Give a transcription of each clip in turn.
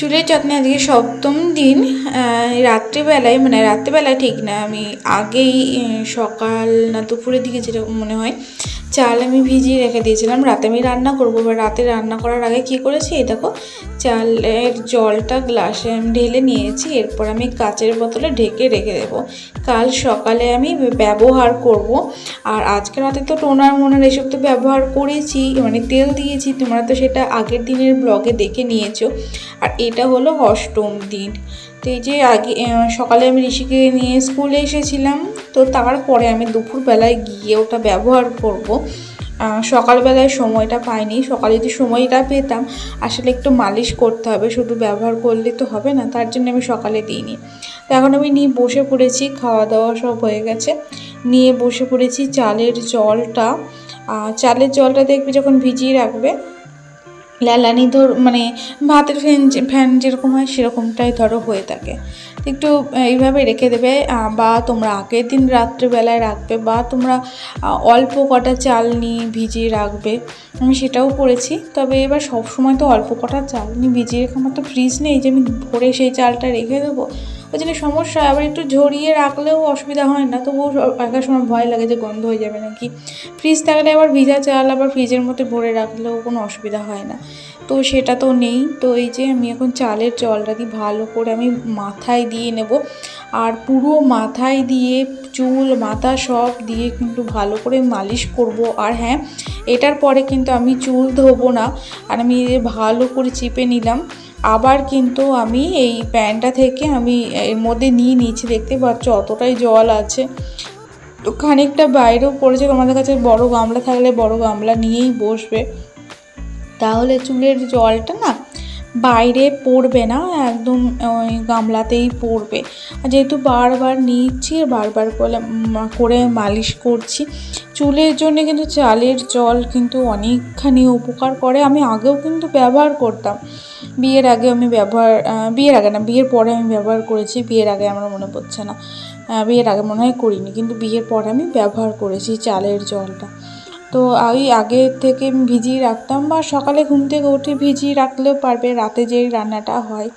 চুলের যত্নে আজকে সপ্তম দিন রাত্রেবেলায় মানে রাত্রিবেলায় ঠিক না, আমি আগেই সকাল না দুপুরের দিকে যেরকম মনে হয় চাল আমি ভিজিয়ে রেখে দিয়েছিলাম। রাতে আমি রান্না করব বা রাতে রান্না করার আগে কী করেছি, এই দেখো, চালের জলটা গ্লাসে আমি ঢেলে নিয়েছি, এরপর আমি কাচের বোতলে ঢেকে রেখে দেবো। কাল সকালে আমি ব্যবহার করব। আর আজকে রাতে তো টোনার মোনার এসব তো ব্যবহার করেছি মানে তেল দিয়েছি, তোমরা তো সেটা আগের দিনের ব্লগে দেখে নিয়েছো। আর এটা হলো অষ্টম দিন। তো এই যে আগে সকালে আমি ঋষিকে নিয়ে স্কুলে এসেছিলাম, তো তারপরে আমি দুপুরবেলায় গিয়ে ওটা ব্যবহার করব। সকালবেলায় সময়টা পাইনি, সকালে যদি সময়টা পেতাম, আসলে একটু মালিশ করতে হবে, শুধু ব্যবহার করলে তো হবে না, তার জন্য আমি সকালে দিইনি। তো এখন আমি নিয়ে বসে পড়েছি খাওয়া দাওয়া সব হয়ে গেছে। নিয়ে বসে পড়েছি চালের জলটা চালের জলটা দেখবে যখন ভিজিয়ে রাখবে লালানি ধর মানে ভাতের ফ্যান ফ্যান যেরকম হয় সেরকমটাই ধরো হয়ে থাকে। একটু এইভাবে রেখে দেবে বা তোমরা আগের দিন রাত্রেবেলায় রাখবে, বা তোমরা অল্প কটা চাল নিয়ে ভিজিয়ে রাখবে। আমি সেটাও করেছি, তবে এবার সব সময় তো অল্প কটা চাল নিয়ে ভিজিয়ে রেখে আমার তো ফ্রিজ নেই যে আমি ভরে সেই চালটা রেখে দেবো। ওই জন্য সমস্যা। আবার একটু ঝরিয়ে রাখলেও অসুবিধা হয় না। তবুও একার সময় ভয় লাগে যে গন্ধ হয়ে যাবে নাকি। ফ্রিজ থাকলে আবার ভিজা চাল আবার ফ্রিজের মধ্যে ভরে রাখলেও কোনো অসুবিধা হয় না। তো সেটা তো নেই। তো এই যে আমি এখন চালের জলটা দিয়ে ভালো করে আমি মাথায় দিয়ে নেব। আর পুরো মাথায় দিয়ে চুল, মাথা সব দিয়ে কিন্তু ভালো করে মালিশ করব। আর হ্যাঁ এটার পরে কিন্তু আমি চুল ধোবো না। আর আমি ভালো করে চেপে নিলাম। আবার কিন্তু আমি এই প্যানটা থেকে আমি এর মধ্যে নিয়ে নিয়েছি দেখতে পাচ্ছ অতটাই জল আছে। তো খানিকটা বাইরেও পড়েছে, তোমাদের কাছে বড় গামলা থাকলে বড় গামলা নিয়েই বসবে। তাহলে চুলের জলটা না বাইরে পড়বে না, একদম, ওই গামলাতেই পড়বে। যেহেতু বারবার নিচ্ছি, বারবার করে করে মালিশ করছি, চুলের জন্য কিন্তু চালের জল কিন্তু অনেকখানি উপকার করে। আমি আগেও কিন্তু ব্যবহার করতাম। বিয়ের আগে আমি ব্যবহার বিয়ের আগে না, বিয়ের পরে আমি ব্যবহার করেছি। বিয়ের আগে আমার মনে পড়ছে না। বিয়ের আগে মনে হয় করিনি, কিন্তু বিয়ের পরে আমি ব্যবহার করেছি চালের জলটা। তো ওই আগে থেকে ভিজিয়ে রাখতাম বা সকালে ঘুম থেকে উঠে ভিজিয়ে রাখলেও পারবে, রাতে যেই রান্নাটা হয়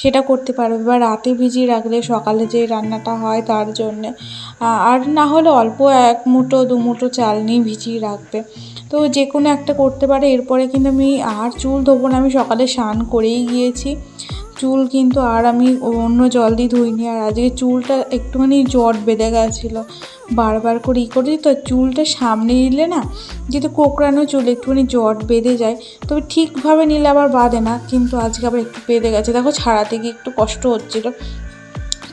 সেটা করতে পারবে বা রাতে ভিজিয়ে রাখলে সকালে যে রান্নাটা হয় তার জন্যে। আর না হলে অল্প এক মুঠো, দু মুঠো চাল নিয়ে ভিজিয়ে রাখবে। তো যে কোনো একটা করতে পারে, এরপরে কিন্তু আমি আর চুল ধোবো না, আমি সকালে স্নান করেই গিয়েছি। চুল কিন্তু আর আমি অন্য জল দিয়ে ধুইনি, আর আজকে চুলটা একটুখানি জট বেঁধে গেছিল। বারবার করে ই করি তো চুলটা সামনে নিলে না যেহেতু কোকড়ানো চুল, একটুখানি জট বেঁধে যায়, তবে ঠিকভাবে নিলে আবার বাঁধে না, কিন্তু আজকে আবার একটু বেঁধে গেছে। দেখো ছাড়াতে গিয়ে একটু কষ্ট হচ্ছিল।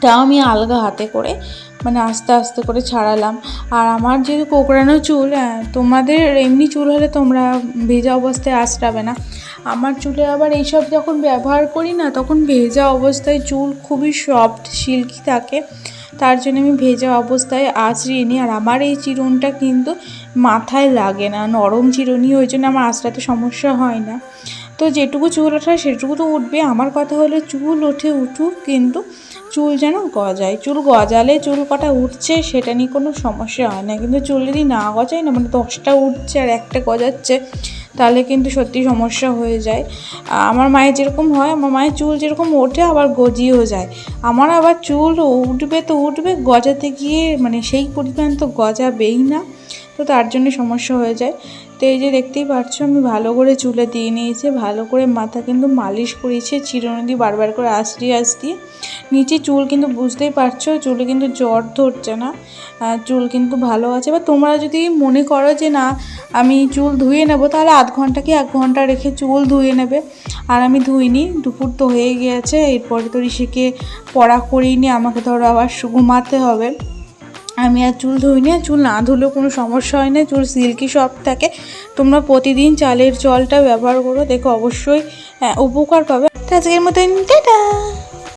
তাও আমি আলগা হাতে করে মানে আস্তে আস্তে করে ছাড়ালাম। আর আমার যেহেতু কোকড়ানো চুল তোমাদের এমনি চুল হলে তোমরা ভেজা অবস্থায় আঁচড়াবে না। আমার চুলে আবার এইসব যখন ব্যবহার করি না, তখন ভেজা অবস্থায় চুল খুবই সফট, সিল্কি থাকে। তার জন্য আমি ভেজা অবস্থায় আঁচড়িয়ে নিই। আর আমার এই চিরুনটা কিন্তু মাথায় লাগে না, নরম চিরুনি, ওই জন্য আমার আঁচড়াতে সমস্যা হয় না। তো যেটুকু চুল ওঠা সেটুকু তো উঠবে। আমার কথা হলো চুল ওঠে উঠুক, কিন্তু চুল যেন গজায়। চুল গজালে চুল কটা উঠছে, সেটা নিয়ে কোনো সমস্যা হয় না। কিন্তু চুল যদি না গজায় না মানে দশটা উঠছে আর একটা গজাচ্ছে, তাহলে কিন্তু সত্যি সমস্যা হয়ে যায়। আমার মায়ের যেরকম হয়, আমার মায়ের চুল যেরকম ওঠে, আবার গজিয়েও যায়। আমার আবার চুল উঠবে তো উঠবে, গজাতে গিয়ে মানে সেই পরিমাণ তো গজাবেই না। তো তার জন্য সমস্যা হয়ে যায়। তো এই যে দেখতেই পাচ্ছ আমি ভালো করে চুলে দিয়ে নিয়েছি, ভালো করে মাথা কিন্তু মালিশ করেছি, চিরুনি দিয়ে বারবার করে আসড়িয়ে আসড়িয়ে নিচে চুল কিন্তু বুঝতেই পারছ, চুলে কিন্তু জ্বর ধরছে না চুল কিন্তু ভালো আছে। বা তোমরা যদি মনে করো যে না, আমি চুল ধুয়ে নেব, তাহলে আধ ঘণ্টা কি এক ঘণ্টা রেখে চুল ধুয়ে নেবে? আর আমি ধুইনি, দুপুর তো হয়ে গিয়েছে, এরপরে তো ঋষিকে পড়া করিয়ে নিয়ে আমাকে ধরো আবার ঘুমাতে হবে। আমি আর চুল ধুইনি আর চুল না ধুলেও কোনো সমস্যা হয় না চুল সিল্কি সব থাকে। তোমরা প্রতিদিন চালের জলটা ব্যবহার করো দেখো অবশ্যই হ্যাঁ, উপকার পাবে। আজকের মতন টাটা!